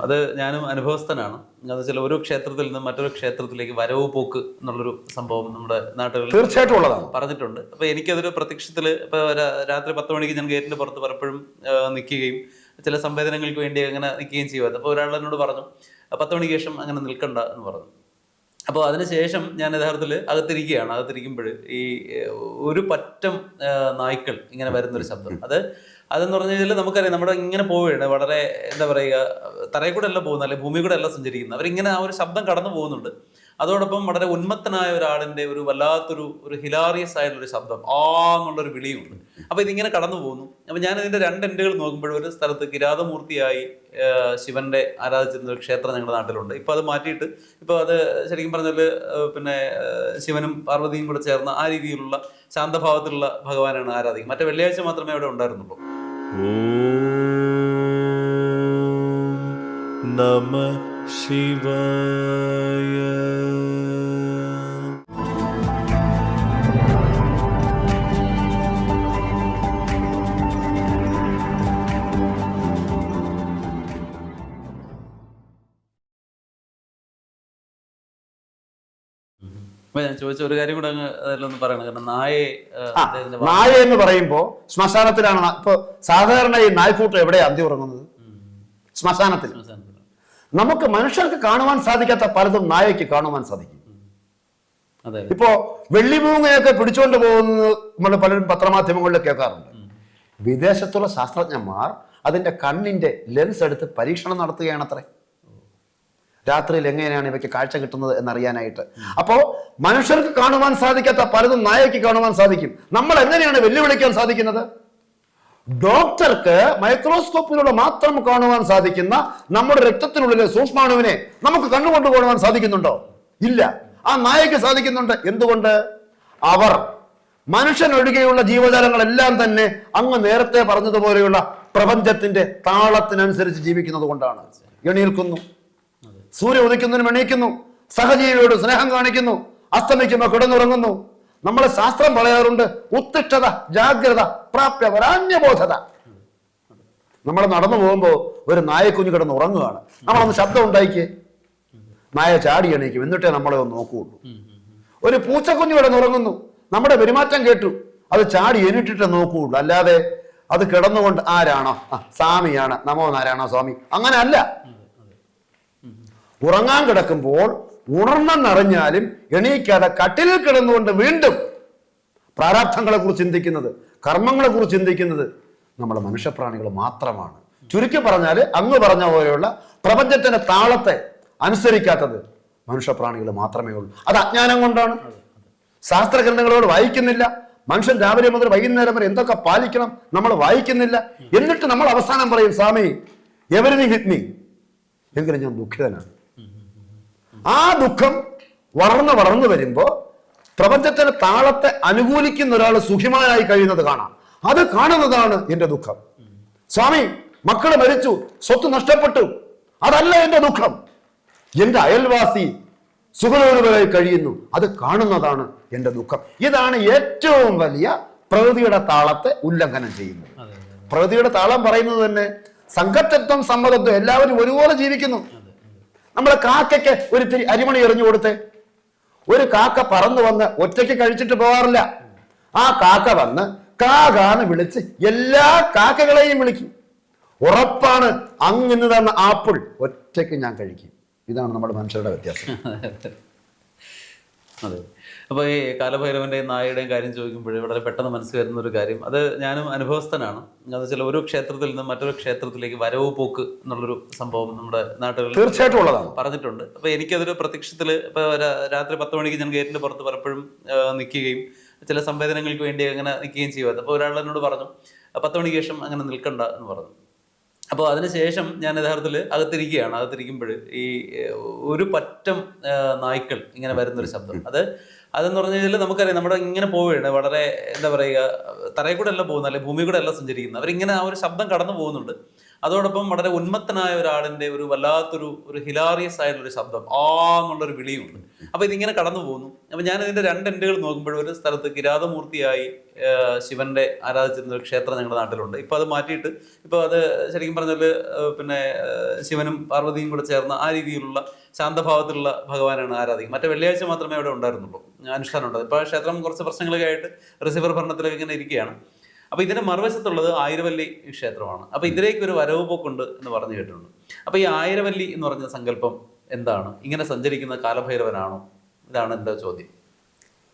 അത് ഞാനും അനുഭവസ്ഥനാണ്. എന്ന് വെച്ചാൽ ഒരു ക്ഷേത്രത്തിൽ നിന്ന് മറ്റൊരു ക്ഷേത്രത്തിലേക്ക് വരവ് പോക്ക് എന്നുള്ളൊരു സംഭവം നമ്മുടെ നാട്ടുകളിൽ തീർച്ചയായിട്ടും ഉള്ളതാണ്. പറഞ്ഞിട്ടുണ്ട്. അപ്പൊ എനിക്കതൊരു പ്രത്യക്ഷത്തിൽ ഇപ്പൊ രാത്രി പത്ത് മണിക്ക് ഞാൻ ഗേറ്റിന്റെ പുറത്ത് പലപ്പോഴും നിൽക്കുകയും ചില സംവേദനങ്ങൾക്ക് വേണ്ടി അങ്ങനെ നിൽക്കുകയും ചെയ്യുമായിരുന്നു അപ്പോൾ ഒരാൾ എന്നോട് പറഞ്ഞു "ആ, പത്ത് മണിക്ക് ശേഷം അങ്ങനെ നിൽക്കണ്ട എന്ന് പറഞ്ഞു. അപ്പോൾ അതിനുശേഷം ഞാൻ യഥാർത്ഥത്തിൽ അകത്തിരിക്കുകയാണ്. അകത്തിരിക്കുമ്പോൾ ഈ ഒരു പറ്റം നായ്ക്കൾ ഇങ്ങനെ വരുന്നൊരു ശബ്ദം. അത് അതെന്ന് പറഞ്ഞു കഴിഞ്ഞാൽ നമുക്കറിയാം നമ്മുടെ ഇങ്ങനെ പോവുകയാണ്. വളരെ എന്താ പറയുക തറയിൽ കൂടെ അല്ല പോകുന്നത് അല്ലെങ്കിൽ ഭൂമി കൂടെ അല്ല സഞ്ചരിക്കുന്നത്. അവരിങ്ങനെ ആ ഒരു ശബ്ദം കടന്നു പോകുന്നുണ്ട്. അതോടൊപ്പം വളരെ ഉന്മത്തനായ ഒരാളിന്റെ ഒരു വല്ലാത്തൊരു ഒരു ഹിലാറിയസ് ആയിട്ടുള്ളൊരു ശബ്ദം. ആ എന്നുള്ളൊരു വിളിയുണ്ട്. അപ്പൊ ഇതിങ്ങനെ കടന്നു പോകുന്നു. അപ്പൊ ഞാൻ ഇതിന്റെ രണ്ട് എൻഡുകൾ നോക്കുമ്പോൾ ഒരു സ്ഥലത്ത് കിരാതമൂർത്തിയായി ശിവന്റെ ആരാധിച്ചിരുന്ന ഒരു ക്ഷേത്രം ഞങ്ങളുടെ നാട്ടിലുണ്ട്. ഇപ്പൊ അത് മാറ്റിയിട്ട് ഇപ്പൊ അത് ശരിക്കും പറഞ്ഞാൽ പിന്നെ ശിവനും പാർവതിയും കൂടെ ചേർന്ന ആ രീതിയിലുള്ള ശാന്തഭാവത്തിലുള്ള ഭഗവാനാണ് ആരാധിക്കുന്നത്. മറ്റേ വെള്ളിയാഴ്ച മാത്രമേ അവിടെ ഉണ്ടായിരുന്നുള്ളൂ. നമ ശിവായ. ഞാൻ ചോദിച്ച ഒരു കാര്യം കൂടെ അങ്ങ് അതിലൊന്ന് പറയണം. കാരണം നായെ നായ എന്ന് പറയുമ്പോ ശ്മശാനത്തിലാണ് ഇപ്പൊ സാധാരണ ഈ നായ്ക്കൂട്ടം എവിടെയാ അന്തി ഉറങ്ങുന്നത്? ശ്മശാനത്തിൽ. അവസാനത്തിൽ. നമുക്ക് മനുഷ്യർക്ക് കാണുവാൻ സാധിക്കാത്ത പലതും നായയ്ക്ക് കാണുവാൻ സാധിക്കും. അതെ. ഇപ്പോ വെള്ളിമൂങ്ങയൊക്കെ പിടിച്ചുകൊണ്ട് പോകുന്നത് നമ്മൾ പലരും പത്രമാധ്യമങ്ങളിൽ കേൾക്കാറുണ്ട്. വിദേശത്തുള്ള ശാസ്ത്രജ്ഞന്മാർ അതിന്റെ കണ്ണിന്റെ ലെൻസ് എടുത്ത് പരീക്ഷണം നടത്തുകയാണ് അത്രേ രാത്രിയിൽ എങ്ങനെയാണ് ഇവയ്ക്ക് കാഴ്ച കിട്ടുന്നത് എന്നറിയാനായിട്ട്. അപ്പോ മനുഷ്യർക്ക് കാണുവാൻ സാധിക്കാത്ത പലതും നായയ്ക്ക് കാണുവാൻ സാധിക്കും. നമ്മൾ എങ്ങനെയാണ് വെല്ലുവിളിക്കാൻ സാധിക്കുന്നത്? ഡോക്ടർക്ക് മൈക്രോസ്കോപ്പിലൂടെ മാത്രം കാണുവാൻ സാധിക്കുന്ന നമ്മുടെ രക്തത്തിനുള്ളിലെ സൂക്ഷ്മാണുവിനെ നമുക്ക് കണ്ണുകൊണ്ട് കാണുവാൻ സാധിക്കുന്നുണ്ടോ? ഇല്ല. ആ നായയ്ക്ക് സാധിക്കുന്നുണ്ട്. എന്തുകൊണ്ട്? അവർ മനുഷ്യൻ ഒഴികെയുള്ള ജീവജാലങ്ങളെല്ലാം തന്നെ അങ്ങ് നേരത്തെ പറഞ്ഞതുപോലെയുള്ള പ്രപഞ്ചത്തിന്റെ താളത്തിനനുസരിച്ച് ജീവിക്കുന്നത് കൊണ്ടാണ്. എണീൽക്കുന്നു. സൂര്യ ഉദിക്കുന്നതിനും എണീക്കുന്നു. സഹജീവിയോട് സ്നേഹം കാണിക്കുന്നു. അസ്തമിക്കുമ്പോൾ കിടന്നുറങ്ങുന്നു. നമ്മളെ ശാസ്ത്രം പറയാറുണ്ട് ഉത്തിഷ്ഠത ജാഗ്രത പ്രാപ്യ വരാന്യബോധത. നമ്മൾ നടന്നു പോകുമ്പോൾ ഒരു നായക്കുഞ്ഞ് കിടന്ന് ഉറങ്ങുകയാണ് നമ്മളൊന്ന് ശബ്ദം ഉണ്ടായിക്കേ. നായ ചാടി എണീക്കും. എന്നിട്ടേ നമ്മളെ ഒന്ന് നോക്കുകയുള്ളൂ ഒരു പൂച്ചക്കുഞ്ഞ് കിടന്ന് ഉറങ്ങുന്നു. നമ്മുടെ പെരുമാറ്റം കേട്ടു. അത് ചാടി എണിട്ടിട്ട് നോക്കുകയുള്ളൂ അല്ലാതെ അത് കിടന്നുകൊണ്ട് ആരാണോ? സ്വാമിയാണ്. നമോ നാരായണോ സ്വാമി. അങ്ങനെ അല്ല ഉറങ്ങാൻ കിടക്കുമ്പോൾ ഉണർന്നെന്നറിഞ്ഞാലും എണീക്കാതെ കട്ടിലിൽ കിടന്നുകൊണ്ട് വീണ്ടും പ്രാരാബ്ധങ്ങളെ കുറിച്ച് ചിന്തിക്കുന്നത് കർമ്മങ്ങളെ കുറിച്ച് ചിന്തിക്കുന്നത് നമ്മുടെ മനുഷ്യപ്രാണികൾ മാത്രമാണ്. ചുരുക്കി പറഞ്ഞാൽ അങ്ങ് പറഞ്ഞ പോലെയുള്ള പ്രപഞ്ചത്തിന്റെ താളത്തെ അനുസരിക്കാത്തത് മനുഷ്യപ്രാണികൾ മാത്രമേ ഉള്ളൂ. അത് അജ്ഞാനം കൊണ്ടാണ്. ശാസ്ത്ര ഗ്രന്ഥങ്ങളോട് വായിക്കുന്നില്ല. മനുഷ്യൻ രാവിലെ മുതൽ വൈകുന്നേരം വരെ എന്തൊക്കെ പാലിക്കണം നമ്മൾ വായിക്കുന്നില്ല. എന്നിട്ട് നമ്മൾ അവസാനം പറയും സ്വാമി എവരിനി ഹിറ്റ് മീ എങ്കിലും ഞാൻ ദുഃഖിതനാണ്. ആ ദുഃഖം വളർന്ന് വളർന്നു വരുമ്പോ പ്രപഞ്ചത്തിന് താളത്തെ അനുകൂലിക്കുന്ന ഒരാൾ സുഖിമാനായി കഴിയുന്നത് കാണാം. അത് കാണുന്നതാണ് എന്റെ ദുഃഖം. സ്വാമി മക്കൾ മരിച്ചു സ്വത്ത് നഷ്ടപ്പെട്ടു. അതല്ല എന്റെ ദുഃഖം. എന്റെ അയൽവാസി സുഖലോലുപരായി കഴിയുന്നു. അത് കാണുന്നതാണ് എന്റെ ദുഃഖം. ഇതാണ് ഏറ്റവും വലിയ പ്രകൃതിയുടെ താളത്തെ ഉല്ലംഘനം ചെയ്യുന്നത്. പ്രകൃതിയുടെ താളം പറയുന്നത് തന്നെ സംഘത്വം സമ്മതത്വം എല്ലാവരും ഒരുപോലെ ജീവിക്കുന്നു. നമ്മളെ കാക്കയ്ക്ക് ഒരു തിരി അരിമണി എറിഞ്ഞു കൊടുത്തേ. ഒരു കാക്ക പറന്നു വന്ന് ഒറ്റയ്ക്ക് കഴിച്ചിട്ട് പോകാറില്ല ആ കാക്ക വന്ന് കാകാന്ന് വിളിച്ച് എല്ലാ കാക്കകളെയും വിളിക്കും. ഉറപ്പാണ് അങ്ങിന്ന് തന്ന ആപ്പിൾ ഒറ്റയ്ക്ക് ഞാൻ കഴിക്കും. ഇതാണ് നമ്മുടെ മനുഷ്യരുടെ വ്യത്യാസം. അതെ. അപ്പോൾ ഈ കാലഭൈരവന്റെയും നായയുടെയും കാര്യം ചോദിക്കുമ്പോൾ വളരെ പെട്ടെന്ന് മനസ്സിൽ വരുന്ന ഒരു കാര്യം. അത് ഞാനും അനുഭവസ്ഥനാണ്. എന്ന് വെച്ചാൽ ഒരു ക്ഷേത്രത്തിൽ നിന്ന് മറ്റൊരു ക്ഷേത്രത്തിലേക്ക് വരവ് പോക്ക് എന്നുള്ളൊരു സംഭവം നമ്മുടെ നാട്ടുകളിൽ തീർച്ചയായിട്ടും ഉള്ളതാണ്. പറഞ്ഞിട്ടുണ്ട്. അപ്പൊ എനിക്കതൊരു പ്രത്യക്ഷത്തിൽ ഇപ്പൊ രാത്രി പത്ത് മണിക്ക് ഞാൻ ഗേറ്റിന്റെ പുറത്ത് പലപ്പോഴും നിൽക്കുകയും ചില സംവേദനങ്ങൾക്ക് വേണ്ടി അങ്ങനെ നിൽക്കുകയും ചെയ്യുമായിരുന്നു. അപ്പോൾ ഒരാൾ എന്നോട് പറഞ്ഞു "ആ, പത്ത് മണിക്ക് ശേഷം അങ്ങനെ നിൽക്കണ്ട എന്ന് പറഞ്ഞു. അപ്പോൾ അതിനുശേഷം ഞാൻ യഥാർത്ഥത്തിൽ അകത്തിരിക്കുകയാണ്. അകത്തിരിക്കുമ്പോൾ ഈ ഒരു പറ്റം നായ്ക്കൾ ഇങ്ങനെ വരുന്നൊരു ശബ്ദം. അത് അതെന്ന് പറഞ്ഞു കഴിഞ്ഞാൽ നമുക്കറിയാം നമ്മുടെ ഇങ്ങനെ പോവുകയാണ്. വളരെ എന്താ പറയുക തറയിൽ കൂടെ അല്ല പോകുന്നത് അല്ലെങ്കിൽ ഭൂമി കൂടെ അല്ല സഞ്ചരിക്കുന്നത്. അവരിങ്ങനെ ആ ഒരു ശബ്ദം കടന്നു പോകുന്നുണ്ട്. അതോടൊപ്പം വളരെ ഉന്മത്തനായ ഒരാളിന്റെ ഒരു വല്ലാത്തൊരു ഒരു ഹിലാറിയസ് ആയിട്ടുള്ള ഒരു ശബ്ദം. ആ എന്നുള്ളൊരു വിളിയുണ്ട്. അപ്പോൾ ഇതിങ്ങനെ കടന്നു പോകുന്നു. അപ്പോൾ ഞാൻ ഇതിന്റെ രണ്ട് എൻഡുകൾ നോക്കുമ്പോൾ ഒരു സ്ഥലത്ത് കിരാതമൂർത്തിയായി ശിവന്റെ ആരാധിച്ചിരുന്ന ഒരു ക്ഷേത്രം ഞങ്ങളുടെ നാട്ടിലുണ്ട്. ഇപ്പോൾ അത് മാറ്റിയിട്ട് ഇപ്പോൾ അത് ശരിക്കും പറഞ്ഞാൽ പിന്നെ ശിവനും പാർവതിയും കൂടെ ചേർന്ന ആ രീതിയിലുള്ള ശാന്തഭാവത്തിലുള്ള ഭഗവാനാണ് ആരാധിക്കുന്നത്. മറ്റേ വെള്ളിയാഴ്ച മാത്രമേ അവിടെ ഉണ്ടായിരുന്നുള്ളൂ. അനുഷ്ഠാനം ഉണ്ടായിരുന്നു ഇപ്പോൾ ക്ഷേത്രം കുറച്ച് പ്രശ്നങ്ങളൊക്കെ ആയിട്ട് റിസീവർ ഭരണത്തിലൊക്കെ ഇങ്ങനെ ഇരിക്കുകയാണ്. അപ്പൊ ഇതിന്റെ മറുവശത്തുള്ളത് ആയിരവല്ലി ക്ഷേത്രമാണ്. അപ്പോൾ ഇതിലേക്ക് ഒരു വരവ് പോക്കുണ്ട് എന്ന് പറഞ്ഞു കേട്ടിട്ടുണ്ട്. അപ്പോൾ ഈ ആയിരവല്ലി എന്ന് പറഞ്ഞ സങ്കല്പം എന്താണ്? ഇങ്ങനെ സഞ്ചരിക്കുന്ന കാലഭൈരവനാണോ? ഇതാണ് എന്റെ ചോദ്യം.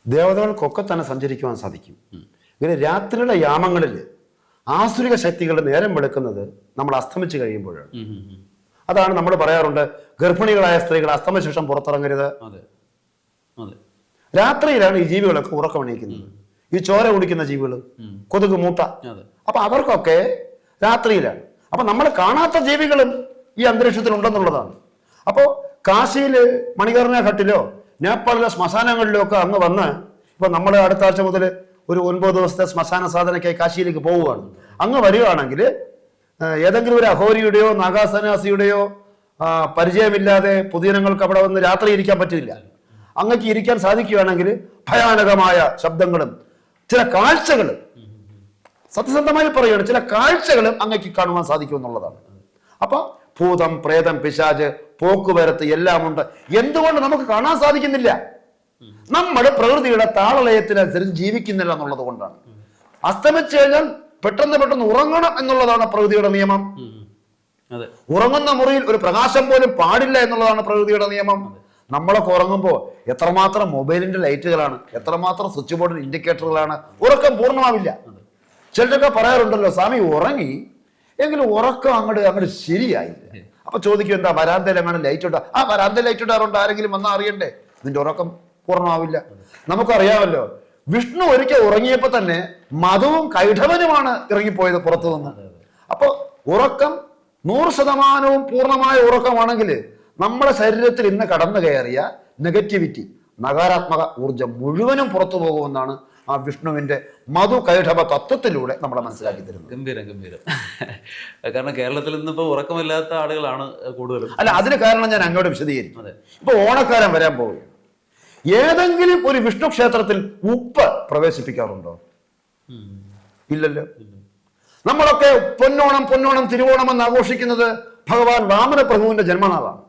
ദേവതകൾക്കൊക്കെ തന്നെ സഞ്ചരിക്കുവാൻ സാധിക്കും. ഇങ്ങനെ രാത്രിയുടെ യാമങ്ങളിൽ ആസുരിക ശക്തികൾ നേരം വെളുക്കുന്നത് നമ്മൾ അസ്തമിച്ച് കഴിയുമ്പോഴാണ്. അതാണ് നമ്മൾ പറയാറുണ്ട് ഗർഭിണികളായ സ്ത്രീകൾ അസ്തമശേഷം പുറത്തിറങ്ങരുത്. അതെ. അതെ. രാത്രിയിലാണ് ഈ ജീവികളൊക്കെ ഉറക്കമണിയിക്കുന്നത്. ഈ ചോര കുടിക്കുന്ന ജീവികൾ. കൊതുക് മൂട്ട അപ്പൊ അവർക്കൊക്കെ രാത്രിയിലാണ്. അപ്പൊ നമ്മൾ കാണാത്ത ജീവികളും ഈ അന്തരീക്ഷത്തിൽ ഉണ്ടെന്നുള്ളതാണ് അപ്പോൾ കാശിയിൽ മണികർണ ഘട്ടിലോ നേപ്പാളിലെ ശ്മശാനങ്ങളിലോ ഒക്കെ അങ്ങ് വന്ന് ഇപ്പൊ നമ്മൾ അടുത്ത ആഴ്ച മുതൽ ഒരു ഒൻപത് ദിവസത്തെ ശ്മശാന സാധനയ്ക്കായി കാശിയിലേക്ക് പോവുകയാണ്. അങ്ങ് വരികയാണെങ്കിൽ ഏതെങ്കിലും ഒരു അഹോരിയുടെയോ നാഗാസന്യാസിയുടെയോ പരിചയമില്ലാതെ പൊതുജനങ്ങൾക്ക് അവിടെ വന്ന് രാത്രി ഇരിക്കാൻ പറ്റില്ല. അങ്ങക്ക് ഇരിക്കാൻ സാധിക്കുകയാണെങ്കിൽ ഭയാനകമായ ശബ്ദങ്ങളും ചില കാഴ്ചകൾ സത്യസന്ധമായി പറയുകയാണ് ചില കാഴ്ചകളും അങ്ങക്ക് കാണുവാൻ സാധിക്കും എന്നുള്ളതാണ്. അപ്പൊ ഭൂതം പ്രേതം പിശാജ് പോക്കുവരത്ത് എല്ലാം ഉണ്ട് എന്തുകൊണ്ട് നമുക്ക് കാണാൻ സാധിക്കുന്നില്ല? നമ്മൾ പ്രകൃതിയുടെ താളലയത്തിനനുസരിച്ച് ജീവിക്കുന്നില്ല എന്നുള്ളത് കൊണ്ടാണ്. അസ്തമിച്ചു കഴിഞ്ഞാൽ പെട്ടെന്ന് പെട്ടെന്ന് ഉറങ്ങണം എന്നുള്ളതാണ് പ്രകൃതിയുടെ നിയമം. ഉറങ്ങുന്ന മുറിയിൽ ഒരു പ്രകാശം പോലും പാടില്ല എന്നുള്ളതാണ് പ്രകൃതിയുടെ നിയമം. നമ്മളൊക്കെ ഉറങ്ങുമ്പോൾ എത്രമാത്രം മൊബൈലിന്റെ ലൈറ്റുകളാണ് എത്രമാത്രം സ്വിച്ച് ബോർഡിന്റെ ഇൻഡിക്കേറ്ററുകളാണ് ഉറക്കം പൂർണമാവില്ല. ചിലരൊക്കെ പറയാറുണ്ടല്ലോ സ്വാമി ഉറങ്ങി. എങ്കിലും ഉറക്കം അങ്ങോട്ട് അങ്ങോട്ട് ശരിയായി. അപ്പൊ ചോദിക്കും എന്താ വരാന്തയിലെങ്ങാനും ലൈറ്റ് ഇട്ടാ ആ വരാന്ത ലൈറ്റ് ഇടാറുണ്ട് ആരെങ്കിലും വന്നാൽ അറിയണ്ടേ? നിന്റെ ഉറക്കം പൂർണമാവില്ല. നമുക്കറിയാമല്ലോ വിഷ്ണു ഒരിക്കൽ ഉറങ്ങിയപ്പോ തന്നെ മധുവും കൈഠവനുമാണ് ഇറങ്ങിപ്പോയത് പുറത്തു നിന്ന് അപ്പൊ ഉറക്കം നൂറ് ശതമാനവും പൂർണമായ ഉറക്കമാണെങ്കിൽ നമ്മുടെ ശരീരത്തിൽ ഇന്ന് കടന്നു കയറിയ നെഗറ്റിവിറ്റി നകാരാത്മക ഊർജം മുഴുവനും പുറത്തു പോകുമെന്നാണ് ആ വിഷ്ണുവിന്റെ മധു കൈഠവ തത്വത്തിലൂടെ നമ്മളെ മനസ്സിലാക്കി തരുന്നത്. ഗംഭീരം ഗംഭീരം. കാരണം കേരളത്തിൽ ഇന്നിപ്പോൾ ഉറക്കമില്ലാത്ത ആളുകളാണ് കൂടുതലും. അല്ല അതിന് കാരണം ഞാൻ അങ്ങോട്ട് വിശദീകരിക്കും അതെ. ഇപ്പൊ ഓണക്കാലം വരാൻ പോവുകയാണ്. ഏതെങ്കിലും ഒരു വിഷ്ണു ക്ഷേത്രത്തിൽ ഉപ്പ് പ്രവേശിപ്പിക്കാറുണ്ടോ. ഇല്ലല്ലോ. നമ്മളൊക്കെ പൊന്നോണം പൊന്നോണം തിരുവോണം എന്ന് ആഘോഷിക്കുന്നത് ഭഗവാൻ വാമന പ്രഭുവിന്റെ ജന്മനാളാണ്.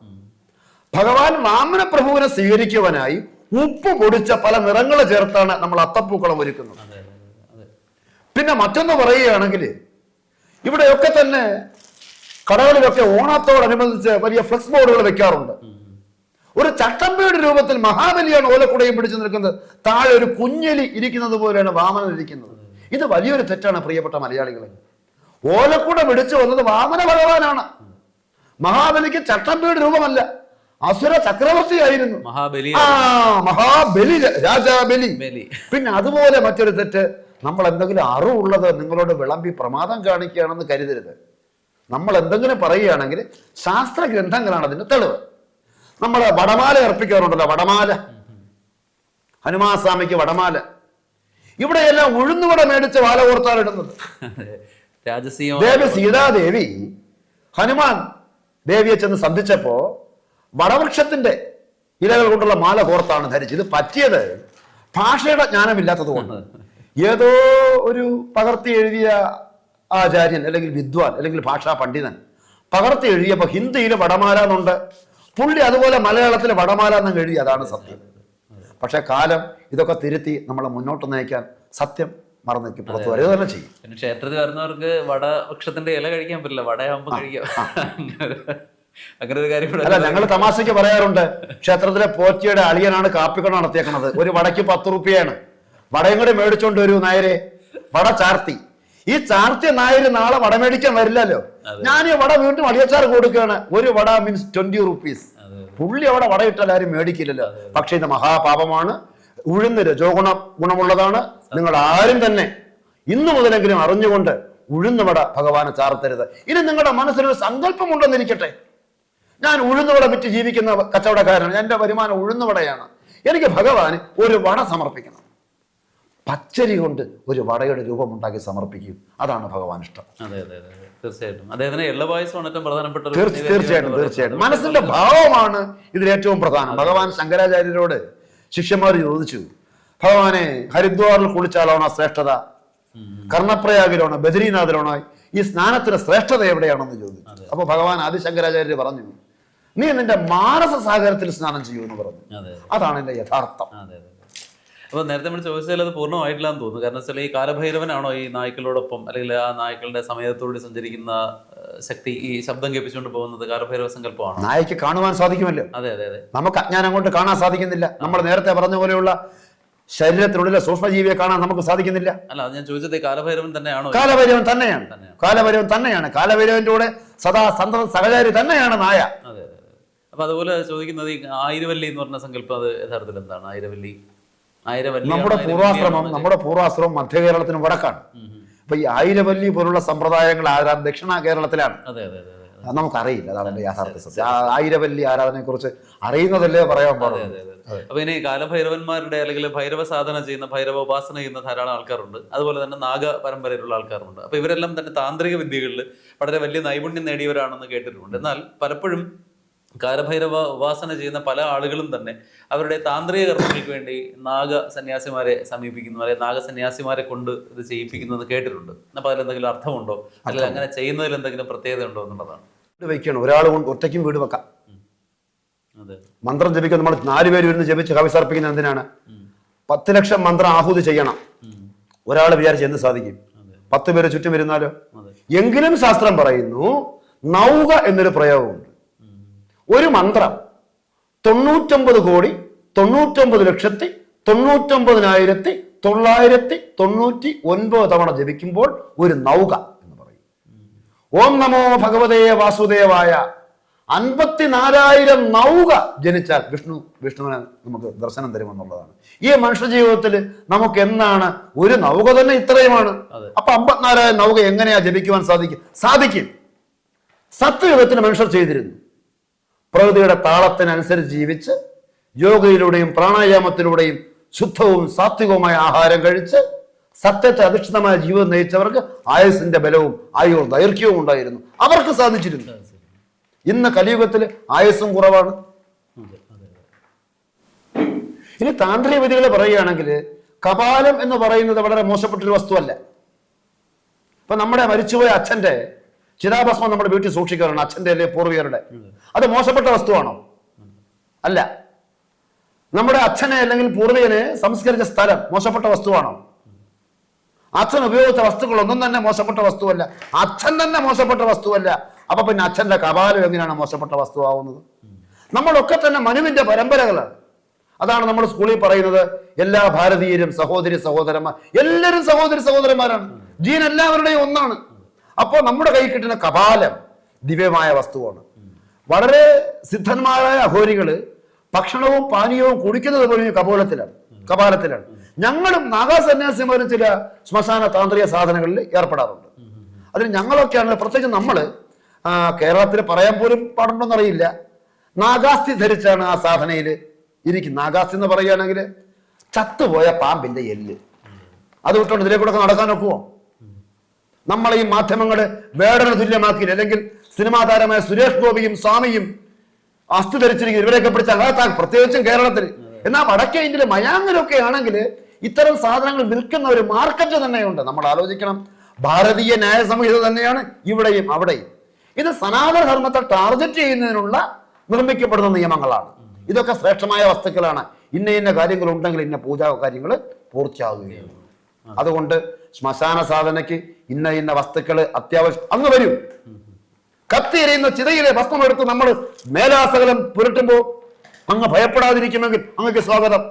ഭഗവാൻ വാമന പ്രഭുവിനെ സ്വീകരിക്കുവാനായി ഉപ്പ് പൊടിച്ച പല നിറങ്ങൾ ചേർത്താണ് നമ്മൾ അത്തപ്പൂക്കളം ഒരുക്കുന്നത്. പിന്നെ മറ്റൊന്ന് പറയുകയാണെങ്കിൽ ഇവിടെയൊക്കെ തന്നെ കടകളിലൊക്കെ ഓണത്തോടനുബന്ധിച്ച് വലിയ ഫ്ലക്സ് ബോർഡുകൾ വെക്കാറുണ്ട്. ഒരു ചട്ടമ്പയുടെ രൂപത്തിൽ മഹാബലിയാണ് ഓലക്കുടയും പിടിച്ചു നിൽക്കുന്നത്. താഴെ ഒരു കുഞ്ഞലി ഇരിക്കുന്നത് പോലെയാണ് വാമനൻ ഇരിക്കുന്നത്. ഇത് വലിയൊരു തെറ്റാണ് പ്രിയപ്പെട്ട മലയാളികളെ. ഓലക്കുട പിടിച്ചു വന്നത് വാമന ഭഗവാനാണ്. മഹാബലിക്ക് ചട്ടമ്പയുടെ രൂപമല്ല. അസുര ചക്രവർത്തിയായിരുന്നു. മഹാബലി ആ മഹാബലി രാജാബലി. പിന്നെ അതുപോലെ മറ്റൊരു തെറ്റ് നമ്മൾ എന്തെങ്കിലും അറിവുള്ളത് നിങ്ങളോട് വിളമ്പി പ്രമാദം കാണിക്കുകയാണെന്ന് കരുതരുത്. നമ്മൾ എന്തെങ്കിലും പറയുകയാണെങ്കിൽ ശാസ്ത്ര ഗ്രന്ഥങ്ങളാണ് അതിന്റെ തെളിവ്. നമ്മൾ വടമാല അർപ്പിക്കാറുണ്ടല്ലോ വടമാല. ഹനുമാസ്വാമിക്ക് വടമാല. ഇവിടെയെല്ലാം ഉഴുന്നുവട മേടിച്ച് വാല കോർത്താണ് ഇടുന്നത്. ദേവി സീതാദേവി ഹനുമാൻ ദേവിയെ ചെന്ന് സന്ധിച്ചപ്പോ വടവൃക്ഷത്തിന്റെ ഇലകൾ കൊണ്ടുള്ള മാല കോർത്താണ് ധരിച്ചത്. ഇത് പറ്റിയത് ഭാഷയുടെ ജ്ഞാനമില്ലാത്തത് കൊണ്ട് ഏതോ ഒരു പകർത്തി എഴുതിയ ആചാര്യൻ അല്ലെങ്കിൽ വിദ്വാൻ അല്ലെങ്കിൽ ഭാഷാ പണ്ഡിതൻ പകർത്തി എഴുതിയപ്പോൾ ഹിന്ദിയിൽ വടമാല എന്നുണ്ട് പുള്ളി അതുപോലെ മലയാളത്തിൽ വടമാല എന്നങ്ങ് എഴുതി. അതാണ് സത്യം. പക്ഷെ കാലം ഇതൊക്കെ തിരുത്തി നമ്മളെ മുന്നോട്ട് നയിക്കാൻ സത്യം മറന്നേക്ക് പുറത്തു വരിക തന്നെ ചെയ്യും. ക്ഷേത്രത്തിൽ വരുന്നവർക്ക് വടവൃക്ഷത്തിന്റെ ഇല കഴിക്കാൻ പറ്റില്ല. വടയാകുമ്പോ കഴിക്കാം. അങ്ങനെ ഒരു- അങ്ങനെ കാര്യം അല്ല ഞങ്ങൾ തമാശയ്ക്ക് പറയാറുണ്ട് ക്ഷേത്രത്തിലെ പോറ്റിയുടെ അളിയനാണ് കാപ്പിക്കട നടത്തിയേക്കണത്. ഒരു വടയ്ക്ക് പത്ത് റുപ്യയാണ് വടയും കൂടി മേടിച്ചോണ്ട് വരൂ നായരെ. വട ചാർത്തി. ഈ ചാർത്തിയ നായര് നാളെ വട മേടിക്കാൻ വരില്ലല്ലോ. ഞാൻ ഈ വട വീണ്ടും അളിയച്ചാർ കൊടുക്കുകയാണ്. ഒരു വട മീൻസ് ട്വന്റി റുപ്പീസ് പുള്ളി അവിടെ വട ഇട്ടാൽ ആരും മേടിക്കില്ലല്ലോ. പക്ഷെ ഇത് മഹാപാപമാണ്. ഉഴുന്ന് രജോ ഗുണ ഗുണമുള്ളതാണ്. നിങ്ങൾ ആരും തന്നെ ഇന്നു മുതലെങ്കിലും അറിഞ്ഞുകൊണ്ട് ഉഴുന്ന് വട ഭഗവാനെ ചാർത്തരുത്. ഇനി നിങ്ങളുടെ മനസ്സിലൊരു സങ്കല്പമുണ്ടെന്നിരിക്കട്ടെ. ഞാൻ ഉഴുന്നുവട വിറ്റ് ജീവിക്കുന്ന കച്ചവടക്കാരനാണ്. എന്റെ വരുമാനം ഉഴുന്നുവടയാണ്. എനിക്ക് ഭഗവാന് ഒരു വട സമർപ്പിക്കണം. പച്ചരി കൊണ്ട് ഒരു വടയുടെ രൂപമുണ്ടാക്കി സമർപ്പിക്കും. അതാണ് ഭഗവാൻ ഇഷ്ടം. തീർച്ചയായിട്ടും. അദ്ദേഹത്തിന് എള്ളപായസമാണ് ഏറ്റവും പ്രധാനപ്പെട്ട ഒരു തീർച്ചയായിട്ടും തീർച്ചയായിട്ടും. മനസ്സിന്റെ ഭാവമാണ് ഇതിൽ ഏറ്റവും പ്രധാനം. ഭഗവാൻ ശങ്കരാചാര്യരോട് ശിഷ്യന്മാർ ചോദിച്ചു ഭഗവാനെ ഹരിദ്വാറിൽ കുളിച്ചാലാണോ ശ്രേഷ്ഠത? കർണപ്രയാഗിലാണോ ബദരീനാഥിലാണോ? ഈ സ്നാനത്തിന് ശ്രേഷ്ഠത എവിടെയാണെന്ന് ചോദിച്ചു. അപ്പൊ ഭഗവാൻ ആദിശങ്കരാചാര്യർ പറഞ്ഞു നീ നിന്റെ മാനസ സാഗരത്തിൽ സ്നാനം ചെയ്യൂ എന്ന് പറഞ്ഞു. അതെ അതാണ് എന്റെ യഥാർത്ഥം. അതെ അതെ അപ്പൊ നേരത്തെ നമ്മൾ ചോദിച്ചാൽ അത് പൂർണമായിട്ടില്ല എന്ന് തോന്നുന്നു. കാരണം വെച്ചാൽ ഈ കാലഭൈരവനാണോ ഈ നായ്ക്കളോടൊപ്പം അല്ലെങ്കിൽ ആ നായ്ക്കളുടെ സമയത്തോട് സഞ്ചരിക്കുന്ന ശക്തി ഈ ശബ്ദം കേൾപ്പിച്ചുകൊണ്ട് പോകുന്നത് കാലഭൈരവ സങ്കല്പമാണ്? നായ്ക്ക് കാണുവാൻ സാധിക്കുമല്ലോ. അതെ അതെ അതെ. നമുക്ക് അജ്ഞാനം കൊണ്ട് കാണാൻ സാധിക്കുന്നില്ല. നമ്മൾ നേരത്തെ പറഞ്ഞ പോലെയുള്ള ശരീരത്തിനുള്ളിലെ സൂക്ഷ്മജീവിയെ കാണാൻ നമുക്ക് സാധിക്കുന്നില്ല. അല്ല ഞാൻ ചോദിച്ചത് കാലഭൈരവൻ തന്നെയാണോ? കാലഭൈരവൻ തന്നെയാണ്. തന്നെയാണ്. കാലഭൈരവൻ തന്നെയാണ്. കാലഭൈരവന്റെ കൂടെ സദാ സന്ത സഹചാരി തന്നെയാണ് നായ. അതെ. അപ്പൊ അതുപോലെ ചോദിക്കുന്നത് ഈ ആയിരവല്ലി എന്ന് പറഞ്ഞ സങ്കല്പം അത് യഥാർത്ഥത്തിൽ എന്താണ്? ആയിരവല്ലി ആയിരവല്ലി നമ്മുടെ പൂർവാശ്രമം നമ്മുടെ പൂർവാശ്രമം മധ്യ കേരളത്തിന് വടക്കാണ്. അപ്പൊ ഈ ആയിരവല്ലി പോലുള്ള സമ്പ്രദായങ്ങൾ ആരാ? ദക്ഷിണ കേരളത്തിലാണ്. അതെ അതെ അതെ നമുക്കറിയില്ല. അതാണ് എന്റെ യാഥാർത്ഥ്യ സത്യം. ആയിരവല്ലി ആരാധനയെ കുറിച്ച് അറിയുന്നതല്ലേ പറയാൻ പാടുള്ളൂ. അപ്പൊ ഇനി കാലഭൈരവന്മാരുടെ അല്ലെങ്കിൽ ഭൈരവ സാധന ചെയ്യുന്ന ഭൈരവ ഉപാസന ചെയ്യുന്ന ധാരാളം ആൾക്കാരുണ്ട്. അതുപോലെ തന്നെ നാഗ പരമ്പരയിലുള്ള ആൾക്കാരുണ്ട്. അപ്പൊ ഇവരെല്ലാം തന്നെ താന്ത്രിക വിദ്യകളിൽ വളരെ വലിയ നൈപുണ്യം നേടിയവരാണെന്ന് കേട്ടിട്ടുണ്ട്. എന്നാൽ പലപ്പോഴും കാലഭൈരവ ഉപാസന ചെയ്യുന്ന പല ആളുകളും തന്നെ അവരുടെ താന്ത്രിക കർമ്മങ്ങൾക്ക് വേണ്ടി നാഗ സന്യാസിമാരെ സമീപിക്കുന്നു അല്ലെങ്കിൽ നാഗ സന്യാസിമാരെ കൊണ്ട് ഇത് ചെയ്യിപ്പിക്കുന്നു എന്ന് കേട്ടിട്ടുണ്ട്. അപ്പൊ അതിലെന്തെങ്കിലും അർത്ഥമുണ്ടോ? അല്ലെങ്കിൽ അങ്ങനെ ചെയ്യുന്നതിൽ എന്തെങ്കിലും പ്രത്യേകത ഉണ്ടോ എന്നുള്ളതാണ്. വീട് വയ്ക്കണം ഒരാൾ കൊണ്ട് ഒറ്റയ്ക്കും വീട് വെക്കാം. അതെ. മന്ത്രം ജപിക്കാൻ നമ്മൾ നാലുപേര് ഇരുന്ന് ജപിച്ച് കവിസർപ്പിക്കുന്ന എന്തിനാണ്? പത്ത് ലക്ഷം മന്ത്രം ആഹൂതി ചെയ്യണം. ഒരാൾ വിചാരിച്ച് എന്ത് സാധിക്കും? പത്ത് പേര് ചുറ്റും വരുന്നാലോ എങ്കിലും ശാസ്ത്രം പറയുന്നു നൗക എന്നൊരു പ്രയോഗമുണ്ട്. ഒരു മന്ത്രം. തൊണ്ണൂറ്റൊമ്പത് കോടി തൊണ്ണൂറ്റൊമ്പത് ലക്ഷത്തി തൊണ്ണൂറ്റൊമ്പതിനായിരത്തി തൊള്ളായിരത്തി തൊണ്ണൂറ്റി ഒൻപത് തവണ ജപിക്കുമ്പോൾ ഒരു നൗക എന്ന് പറയും. ഓം നമോ ഭഗവതേ വാസുദേവായ. അൻപത്തിനാലായിരം നൗക ജനിച്ചാൽ വിഷ്ണു വിഷ്ണുവിനെ നമുക്ക് ദർശനം തരുമെന്നുള്ളതാണ്. ഈ മനുഷ്യ ജീവിതത്തിൽ നമുക്ക് എന്നാണ് ഒരു നൗക തന്നെ ഇത്രയുമാണ്. അപ്പൊ അമ്പത്തിനാലായിരം നൗക എങ്ങനെയാ ജപിക്കുവാൻ സാധിക്കും? സാധിക്കും. സത്യയുഗത്തിന് മനുഷ്യർ ചെയ്തിരുന്നു. പ്രകൃതിയുടെ താളത്തിനനുസരിച്ച് ജീവിച്ച് യോഗയിലൂടെയും പ്രാണായാമത്തിലൂടെയും ശുദ്ധവും സാത്വികവുമായ ആഹാരം കഴിച്ച് സത്യത്തെ അധിഷ്ഠിതമായ ജീവിതം നയിച്ചവർക്ക് ആയുസിന്റെ ബലവും ആയുർ ദൈർഘ്യവും ഉണ്ടായിരുന്നു. അവർക്ക് സാധിച്ചിരുന്നു. ഇന്ന് കലിയുഗത്തിൽ ആയുസ്സും കുറവാണ്. ഇനി താന്ത്രിക വിധികളെ പറയുകയാണെങ്കിൽ കപാലം എന്ന് പറയുന്നത് വളരെ മോശപ്പെട്ടൊരു വസ്തുവല്ല. ഇപ്പൊ നമ്മുടെ മരിച്ചുപോയ അച്ഛന്റെ ചിതാഭസ്മം നമ്മുടെ വീട്ടിൽ സൂക്ഷിക്കാറുണ്ട് അച്ഛന്റെ അല്ലെ പൂർവികരുടെ. അത് മോശപ്പെട്ട വസ്തുവാണോ? അല്ല. നമ്മുടെ അച്ഛനെ അല്ലെങ്കിൽ പൂർവികനെ സംസ്കരിച്ച സ്ഥലം മോശപ്പെട്ട വസ്തുവാണോ? അച്ഛൻ ഉപയോഗിച്ച വസ്തുക്കളൊന്നും തന്നെ മോശപ്പെട്ട വസ്തുവല്ല. അച്ഛൻ തന്നെ മോശപ്പെട്ട വസ്തുവല്ല. അപ്പൊ പിന്നെ അച്ഛന്റെ കപാലം എങ്ങനെയാണ് മോശപ്പെട്ട വസ്തുവാകുന്നത് നമ്മളൊക്കെ തന്നെ മനുവിന്റെ പരമ്പരകളാണ്. അതാണ് നമ്മൾ സ്കൂളിൽ പറയുന്നത് എല്ലാ ഭാരതീയരും സഹോദരി സഹോദരന്മാർ എല്ലാവരും സഹോദരി സഹോദരന്മാരാണ്. ജീൻ എല്ലാവരുടെയും ഒന്നാണ്. അപ്പോൾ നമ്മുടെ കൈ കിട്ടുന്ന കപാലം ദിവ്യമായ വസ്തുവാണ്. വളരെ സിദ്ധന്മാരായ അഘോരികൾ ഭക്ഷണവും പാനീയവും കുടിക്കുന്നത് പോലും കപോലത്തിലാണ് കപാലത്തിലാണ്. ഞങ്ങളും നാഗാസന്യാസിമാരും ചില ശ്മശാന താന്ത്രിക സാധനങ്ങളിൽ ഏർപ്പെടാറുണ്ട്. അതിന് ഞങ്ങളൊക്കെയാണ് പ്രത്യേകിച്ച് നമ്മൾ കേരളത്തിൽ പറയാൻ പോലും പാടുണ്ടോന്നറിയില്ല. നാഗാസ്തി ധരിച്ചാണ് ആ സാധനയിൽ ഇരിക്കും നാഗാസ്തി എന്ന് പറയുകയാണെങ്കിൽ ചത്തുപോയ പാമ്പിന്റെ എല്ല്. അത് വിട്ടുകൊണ്ട് ഇതിലേക്കൂടെ നടക്കാൻ ഒക്കുമോ നമ്മൾ ഈ മാധ്യമങ്ങളെ വേടന തുല്യമാക്കിയില്ല അല്ലെങ്കിൽ സിനിമാ താരമായ സുരേഷ് ഗോപിയും സ്വാമിയും അസ്ഥി ധരിച്ചിരിക്കും ഇവരെയൊക്കെ പിടിച്ച അകത്താക്കും പ്രത്യേകിച്ചും കേരളത്തിൽ. എന്നാൽ വടക്കേ ഇന്ത്യയിലെ മയാങ്ങരൊക്കെ ആണെങ്കിൽ ഇത്തരം സാധനങ്ങൾ വിൽക്കുന്ന ഒരു മാർക്കറ്റ് തന്നെയുണ്ട്. നമ്മൾ ആലോചിക്കണം. ഭാരതീയ ന്യായ സംഹിത തന്നെയാണ് ഇവിടെയും അവിടെയും. ഇത് സനാതന ധർമ്മത്തെ ടാർഗറ്റ് ചെയ്യുന്നതിനുള്ള നിർമ്മിക്കപ്പെടുന്ന നിയമങ്ങളാണ്. ഇതൊക്കെ ശ്രേഷ്ഠമായ വസ്തുക്കളാണ്. ഇന്ന ഇന്ന കാര്യങ്ങൾ ഉണ്ടെങ്കിൽ ഇന്ന പൂജാ കാര്യങ്ങൾ പൂർത്തിയാകുകയാണ് അതുകൊണ്ട് ശ്മശാന സാധനയ്ക്ക് ഇന്ന ഇന്ന വസ്തുക്കൾ അത്യാവശ്യം അങ്ങ് വരും. കത്തിയെറിയുന്ന ചിതയിലെ ഭസ്മമെടുത്ത് നമ്മൾ മേലാസകലം പുരട്ടുമ്പോൾ അങ്ങ് ഭയപ്പെടാതിരിക്കുമെങ്കിൽ അങ്ങക്ക് സ്വാഗതം.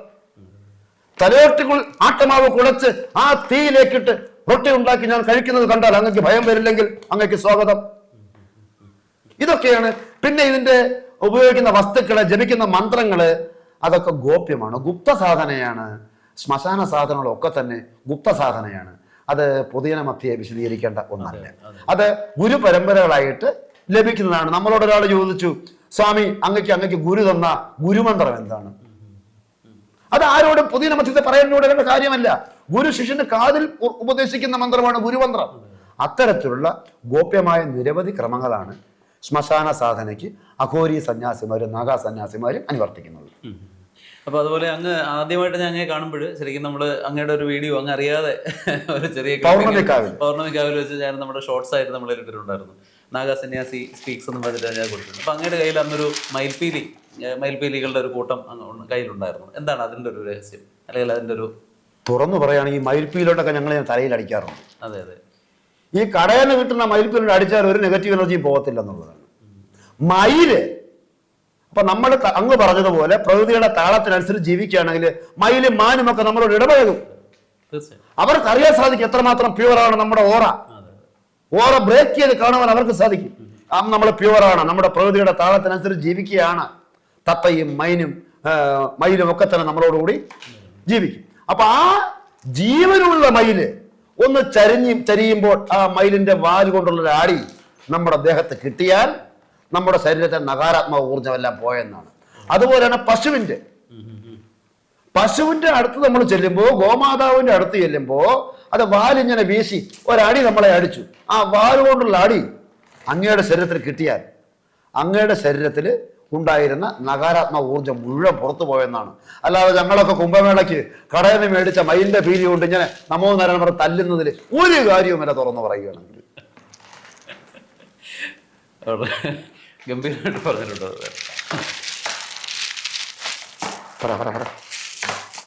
തലയോട്ടുകൾ ആട്ടമാവ് കുളച്ച് ആ തീയിലേക്കിട്ട് റൊട്ടി ഉണ്ടാക്കി ഞാൻ കഴിക്കുന്നത് കണ്ടാൽ അങ്ങക്ക് ഭയം വരില്ലെങ്കിൽ അങ്ങക്ക് സ്വാഗതം. ഇതൊക്കെയാണ് പിന്നെ ഇതിന്റെ ഉപയോഗിക്കുന്ന വസ്തുക്കളെ ജപിക്കുന്ന മന്ത്രങ്ങൾ അതൊക്കെ ഗോപ്യമാണ്. ഗുപ്ത സാധനയാണ്. ശ്മശാന സാധനങ്ങളൊക്കെ തന്നെ ഗുപ്ത സാധനയാണ്. അത് പൊതുജന മധ്യയെ വിശദീകരിക്കേണ്ട ഒന്നല്ല. അത്. ഗുരു പരമ്പരകളായിട്ട് ലഭിക്കുന്നതാണ്. നമ്മളോട് ഒരാൾ ചോദിച്ചു സ്വാമി അങ്ങക്ക് അങ്ങക്ക് ഗുരു തന്ന ഗുരുമന്ത്രം എന്താണ്? അത് ആരോടും പൊതുജന മധ്യത്തെ പറയേണ്ട കാര്യമല്ല. ഗുരു ശിഷ്യന് കാതിൽ ഉപദേശിക്കുന്ന മന്ത്രമാണ് ഗുരുമന്ത്രം. അത്തരത്തിലുള്ള ഗോപ്യമായ നിരവധി ക്രമങ്ങളാണ് ശ്മശാന സാധനയ്ക്ക് അഘോരി സന്യാസിമാരും നാഗാ സന്യാസിമാരും അനുവർത്തിക്കുന്നത്. അപ്പൊ അതുപോലെ അങ്ങ് ആദ്യമായിട്ട് ഞാൻ അങ്ങനെ കാണുമ്പോൾ ശരിക്കും നമ്മൾ അങ്ങയുടെ ഒരു വീഡിയോ അങ്ങ് അറിയാതെ ഒരു ചെറിയ പൗർണമിക്കാവിൽ. വെച്ച് ഞാൻ നമ്മുടെ ഷോർട്സ് ആയിട്ട് നമ്മൾ ഇട്ടിട്ടുണ്ടായിരുന്നു നാഗാ സന്യാസി സ്പീക്സ് എന്ന് പറഞ്ഞിട്ട് ഞാൻ കൊടുത്തിട്ടുണ്ട് അപ്പൊ അങ്ങയുടെ കയ്യിൽ അന്നൊരു മയിൽപീലി മൈൽപീലികളുടെ മയിൽപീലികളുടെ ഒരു കൂട്ടം അങ്ങ് കയ്യിലുണ്ടായിരുന്നു. എന്താണ് അതിന്റെ ഒരു രഹസ്യം? അല്ലെങ്കിൽ അതിന്റെ ഒരു തുറന്നു പറയുകയാണെങ്കിൽ മയിൽപീലോട്ടൊക്കെ ഞങ്ങൾ ഞാൻ തലയിൽ അടിക്കാറുണ്ട്. അതെ അതെ. ഈ കടയിൽ നിന്ന് കിട്ടുന്ന മയിൽപീലോട്ട് അടിച്ചാൽ ഒരു നെഗറ്റീവ് എനർജിയും പോകത്തില്ല എന്നുള്ളതാണ്. മയിൽ അപ്പൊ നമ്മൾ അങ്ങ് പറഞ്ഞതുപോലെ പ്രകൃതിയുടെ താളത്തിനനുസരിച്ച് ജീവിക്കുകയാണെങ്കിൽ മയിലും മാനും ഒക്കെ നമ്മളോട് ഇടപഴകും. അവർക്ക് അറിയാൻ സാധിക്കും എത്രമാത്രം പ്യുവറാണ് നമ്മുടെ ഓറ. ഓറ ബ്രേക്ക് ചെയ്ത് കാണുവാൻ അവർക്ക് സാധിക്കും. നമ്മൾ പ്യുവറാണ് നമ്മുടെ പ്രകൃതിയുടെ താളത്തിനനുസരിച്ച് ജീവിക്കുകയാണ്. തത്തയും മൈനും മയിലും ഒക്കെ തന്നെ നമ്മളോടുകൂടി ജീവിക്കും. അപ്പൊ ആ ജീവനുള്ള മയിൽ ഒന്ന് ചരിഞ്ഞ് ചരിയുമ്പോൾ ആ മയിലിന്റെ വാൽ കൊണ്ടുള്ള ഒരു ആടി നമ്മുടെ ദേഹത്ത് കിട്ടിയാൽ നമ്മുടെ ശരീരത്തെ നകാരാത്മക ഊർജമെല്ലാം പോയെന്നാണ്. അതുപോലെയാണ് പശുവിന്റെ. പശുവിന്റെ അടുത്ത് നമ്മൾ ചെല്ലുമ്പോൾ ഗോമാതാവിന്റെ അടുത്ത് ചെല്ലുമ്പോൾ അത് വാലിങ്ങനെ വീശി ഒരടി നമ്മളെ അടിച്ചു. ആ വാൽ കൊണ്ടുള്ള അടി അങ്ങയുടെ ശരീരത്തിൽ കിട്ടിയാൽ അങ്ങയുടെ ശരീരത്തിൽ ഉണ്ടായിരുന്ന നകാരാത്മക ഊർജം മുഴുവൻ പുറത്തു പോയെന്നാണ്. അല്ലാതെ ഞങ്ങളൊക്കെ കുംഭമേളയ്ക്ക് കടയിൽ നിന്ന് മേടിച്ച മയിലിന്റെ ഭീതി കൊണ്ട് ഇങ്ങനെ നമോ നാരായണ പറഞ്ഞ് തല്ലുന്നതിൽ ഒരു കാര്യവും എന്നെ തുറന്നു പറയുകയാണെങ്കിൽ. ഗംഭീരമായിട്ട് പറഞ്ഞിട്ടുണ്ട്. പറ പറ പറ.